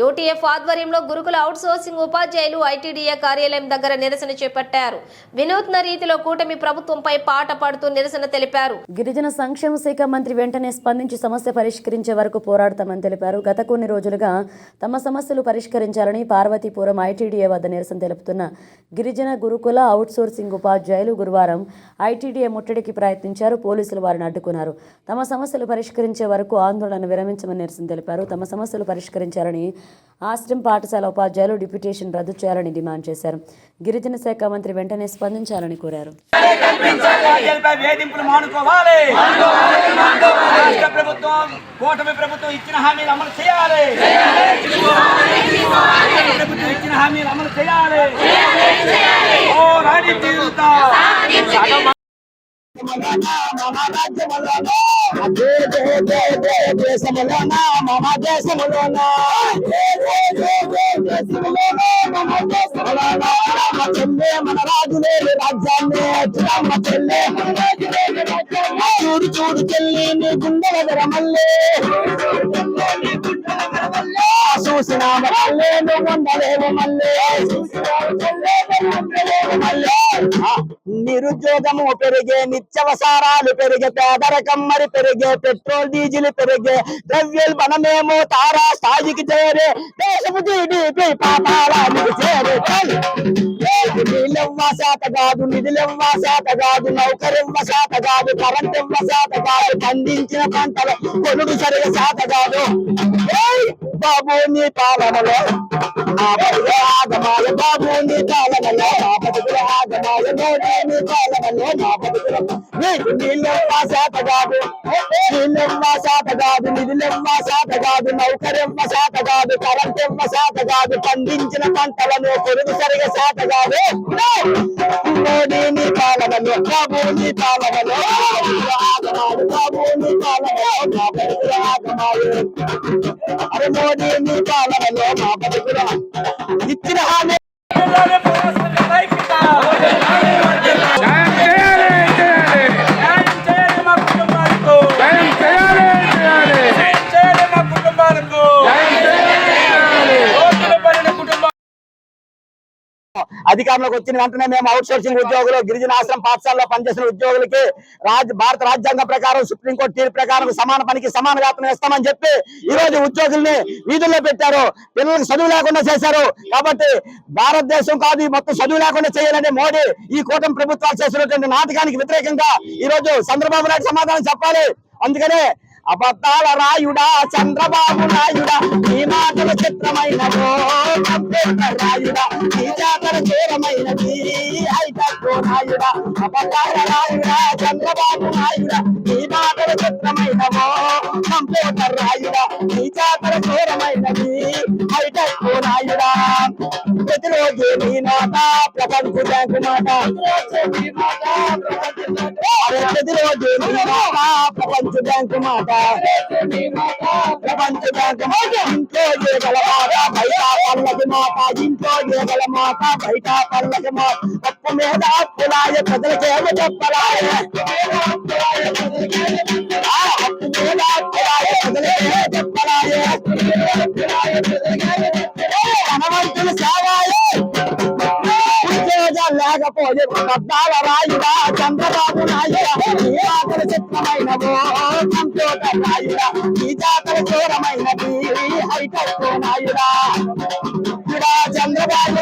UTF ఆధ్వర్యంలో గురుకుల outsourcing ఉపాధ్యాయులు ఐటీడీఏ కార్యాలయం దగ్గర నిరసన చేపట్టారు. వినూత్న రీతిలో కూటమి ప్రభుత్వంపై పాట పాడుతూ నిరసన తెలిపారు. గిరిజన సంక్షేమ శాఖ మంత్రి వెంటనే స్పందించి సమస్య పరిష్కరించే వరకు పోరాడతామని తెలిపారు. గత కొన్ని రోజులుగా తమ సమస్యలు పరిష్కరించాలని పార్వతీపురం ఐటీడీఏ వద్ద నిరసన తెలుపుతున్న గిరిజన గురుకుల అవుట్సోర్సింగ్ ఉపాధ్యాయులు గురువారం ఐటీడీఏ ముట్టడికి ప్రయత్నించారు. పోలీసులు వారిని అడ్డుకున్నారు. తమ సమస్యలు పరిష్కరించే వరకు ఆందోళన విరమించమని నిరసన తెలిపారు. తమ సమస్యలు పరిష్కరించాలని ఆశ్రమ్ పాఠశాల ఉపాధ్యాయులు డిప్యూటేషన్ రద్దు చేయాలని డిమాండ్ చేశారు. గిరిజన శాఖ మంత్రి వెంటనే స్పందించాలని కోరారు. ప్రభుత్వం కూటమి ప్రభుత్వం ఇచ్చిన హామీలు అమలు చేయాలి. ప్రభుత్వం ఇచ్చిన హామీలు అమలు చేయాలి. ఓ రాణి తీరుతా దేశములోన మమ దేశములోన రామ చెల్లె మన రాజులేని రాజ్యాన్ని రామ చెల్లె మన రాజులేని రాజ్యాన్ని చూడు చూడు చెల్లి నీ గుండెల విరమల్లే చూసిన మళ్ళీ నువ్వు ఉండలేవు మళ్ళీ. మల్లే నిరుద్యోగము పెరిగే నిత్యవసారాలు పెరిగే పేదరకం మరి పెరిగే పెట్రోల్ డీజిల్ పెరిగే ద్రవ్యోల్బణమేమో తారా స్థాయికి చేరే దేశపు జీడిపి పాపాలకు చేరే. నీళ్ళెవ్వ శాత కాదు నిధులెవ్వ శాత కాదు నౌకరివ్వ శాత కాదు కరెంట్ ఇవ్వ శాత కాదు పండించిన పంటలు కొనుడు సరిగా శాత కాదు బాబు నీ పాలనలో ఆగమాయ బాబు నీ పాలనలో మా బతుకుల ఆగమాయ మోడీ నీ పాలనలో మా బతుకుల నీకు నీళ్ళెవ్వ శాత కాదు నీళ్ళెవ్వ శాత కాదు నిధులెవ్వ శాత కాదు నౌకరెవ్వ శాత కాదు కరెంట్ ఇవ్వ శాత కాదు పండించిన పంటలను పొరుగు సరిగా శాత కాదు మోడీ నీ పాలనలో బాబు నీ పాలనలో ఆగమాడు బాబు నీ పాలనలో మా బతుకుల ఆగమాయ అరే మోడీ నీ పాలనలో మా బతుకుల అధికారంలోకి వచ్చిన వెంటనే మేము అవుట్ సోర్సింగ్ ఉద్యోగులు గిరిజన ఆశ్రమ పాఠశాలలో పనిచేసిన ఉద్యోగులకి రాజ్ భారత రాజ్యాంగం ప్రకారం సుప్రీంకోర్టు తీర్పు ప్రకారం సమాన పనికి సమాన వేతనం ఇస్తామని చెప్పి ఈ రోజు ఉద్యోగుల్ని వీధుల్లో పెట్టారు. పిల్లలకు చదువు లేకుండా చేశారు. కాబట్టి భారతదేశం కాదు మొత్తం చదువు లేకుండా చేయాలని మోడీ ఈ కూటమి ప్రభుత్వాలు చేసినటువంటి నాటకానికి వ్యతిరేకంగా ఈ రోజు చంద్రబాబు నాయుడు సమాధానం చెప్పాలి. అందుకనే అబద్ధాల రాయుడా చంద్రబాబు రాయుడా ఈ మాటల చిత్రమైన రాయుడా ఈ జాతర దూరమైనది హైటెక్ రాయుడా అబద్ధాల రాయుడా చంద్రబాబు నాయుడా ఈ ప్రతిరోజు నీ నోట ప్రపంచ బ్యాంకు మాట ప్రతిరోజు నీ మాట ప్రపంచ బ్యాంకు మాట ప్రపంచ బ్యాంకు మాట ఇంట్లో గల మాట బయట పల్లకి మాట ఇంట్లో గల మాట బయట పల్లకి మాట అప్పు మీద అప్పులాయ ప్రజలకేమో చెప్పలాయ లేకపోయే పద్మాల రాయుడా చంద్రబాబు నాయుడా నీ ఆకలి చిత్రమైనవో సంతోట జాతర ఘోరమైనది. హైటెక్ నాయుడా చంద్రబాబు